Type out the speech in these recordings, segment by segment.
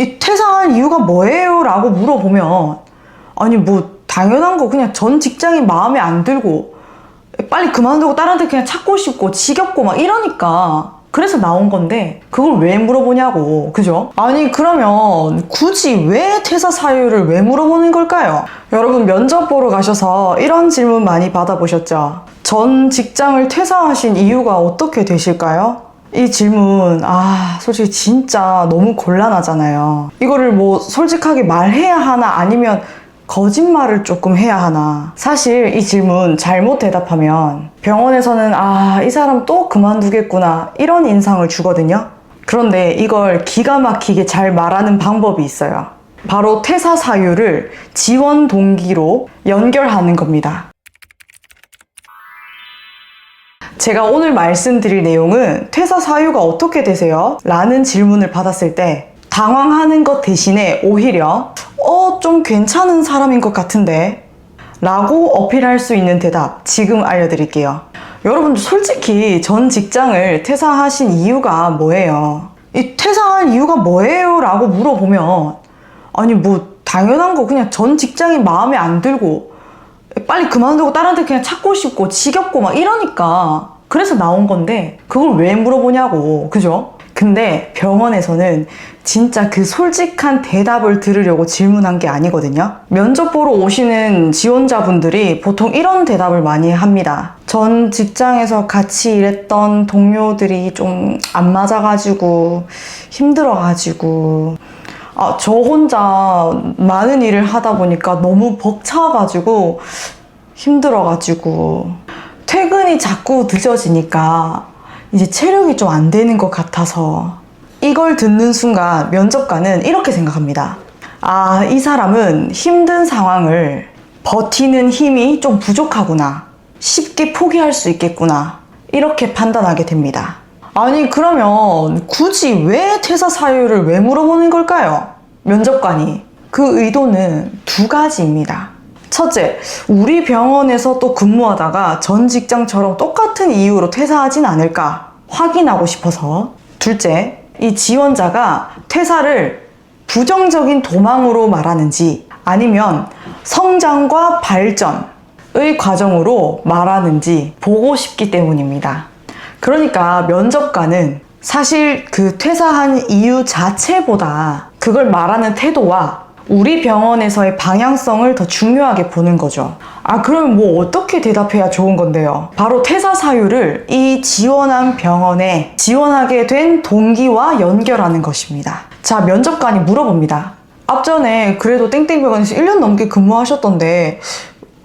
이 퇴사할 이유가 뭐예요? 라고 물어보면 아니 뭐 당연한 거 그냥 전 직장이 마음에 안 들고 빨리 그만두고 데 그냥 찾고 싶고 지겹고 막 이러니까 그래서 나온 건데 그걸 왜 물어보냐고 그죠? 아니 그러면 굳이 왜 퇴사 사유를 왜 물어보는 걸까요? 여러분 면접 보러 가셔서 이런 질문 많이 받아보셨죠? 전 직장을 퇴사하신 이유가 어떻게 되실까요? 이 질문 아 솔직히 진짜 너무 곤란하잖아요. 이거를 뭐 솔직하게 말해야 하나 아니면 거짓말을 조금 해야 하나? 사실 이 질문 잘못 대답하면 병원에서는 아 이 사람 또 그만두겠구나 이런 인상을 주거든요. 그런데 이걸 기가 막히게 잘 말하는 방법이 있어요. 바로 퇴사 사유를 지원 동기로 연결하는 겁니다 제가 오늘 말씀드릴 내용은 퇴사 사유가 어떻게 되세요? 라는 질문을 받았을 때 당황하는 것 대신에 오히려 어, 좀 괜찮은 사람인 것 같은데 라고 어필할 수 있는 대답 지금 알려드릴게요. 여러분 솔직히 전 직장을 퇴사하신 이유가 뭐예요? 이 퇴사할 이유가 뭐예요? 라고 물어보면 아니 뭐 당연한 거 그냥 전 직장이 마음에 안 들고 빨리 그만두고 데 그냥 찾고 싶고 지겹고 막 이러니까 그래서 나온 건데 그걸 왜 물어보냐고 그죠? 근데 병원에서는 진짜 그 솔직한 대답을 들으려고 질문한 게 아니거든요. 면접 보러 오시는 지원자분들이 보통 이런 대답을 많이 합니다. 전 직장에서 같이 일했던 동료들이 좀 안 맞아가지고 힘들어가지고 아, 저 혼자 많은 일을 하다 보니까 너무 벅차가지고 힘들어가지고 퇴근이 자꾸 늦어지니까 이제 체력이 좀 안 되는 것 같아서 이걸 듣는 순간 면접관은 이렇게 생각합니다. 아, 이 사람은 힘든 상황을 버티는 힘이 좀 부족하구나. 쉽게 포기할 수 있겠구나. 이렇게 판단하게 됩니다. 아니, 그러면 굳이 왜 퇴사 사유를 왜 물어보는 걸까요? 면접관이. 그 의도는 두 가지입니다. 첫째, 우리 병원에서 또 근무하다가 전 직장처럼 똑같은 이유로 퇴사하진 않을까 확인하고 싶어서. 둘째, 이 지원자가 퇴사를 부정적인 도망으로 말하는지 아니면 성장과 발전의 과정으로 말하는지 보고 싶기 때문입니다. 그러니까 면접관은 사실 그 퇴사한 이유 자체보다 그걸 말하는 태도와 우리 병원에서의 방향성을 더 중요하게 보는 거죠. 아, 그러면 뭐 어떻게 대답해야 좋은 건데요? 바로 퇴사 사유를 이 지원한 병원에 지원하게 된 동기와 연결하는 것입니다. 자, 면접관이 물어봅니다. 앞전에 그래도 땡땡병원에서 1년 넘게 근무하셨던데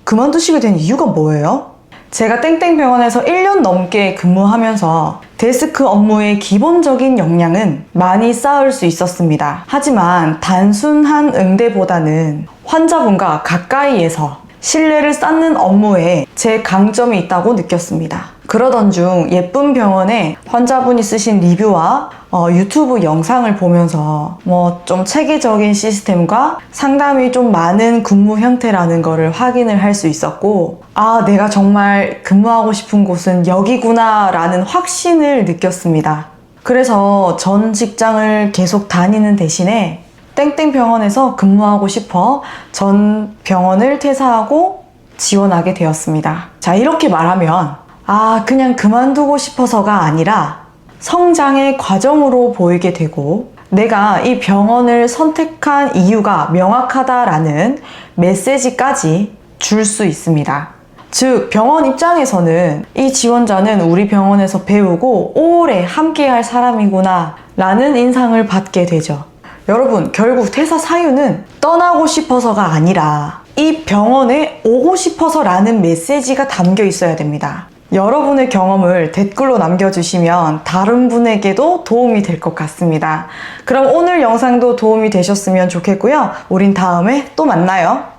그만두시게 된 이유가 뭐예요? 제가 땡땡병원에서 1년 넘게 근무하면서 데스크 업무의 기본적인 역량은 많이 쌓을 수 있었습니다. 하지만 단순한 응대보다는 환자분과 가까이에서 신뢰를 쌓는 업무에 제 강점이 있다고 느꼈습니다. 그러던 중 예쁜 병원에 환자분이 쓰신 리뷰와 어, 유튜브 영상을 보면서 뭐 좀 체계적인 시스템과 상담이 좀 많은 근무 형태라는 거를 확인을 할 수 있었고 아 내가 정말 근무하고 싶은 곳은 여기구나 라는 확신을 느꼈습니다. 그래서 전 직장을 계속 다니는 대신에 땡땡 병원에서 근무하고 싶어 전 병원을 퇴사하고 지원하게 되었습니다. 자, 이렇게 말하면, 아, 그냥 그만두고 싶어서가 아니라 성장의 과정으로 보이게 되고, 내가 이 병원을 선택한 이유가 명확하다라는 메시지까지 줄 수 있습니다. 즉, 병원 입장에서는 이 지원자는 우리 병원에서 배우고 오래 함께 할 사람이구나 라는 인상을 받게 되죠. 여러분, 결국 퇴사 사유는 떠나고 싶어서가 아니라 이 병원에 오고 싶어서라는 메시지가 담겨 있어야 됩니다. 여러분의 경험을 댓글로 남겨주시면 다른 분에게도 도움이 될 것 같습니다. 그럼 오늘 영상도 도움이 되셨으면 좋겠고요. 우린 다음에 또 만나요.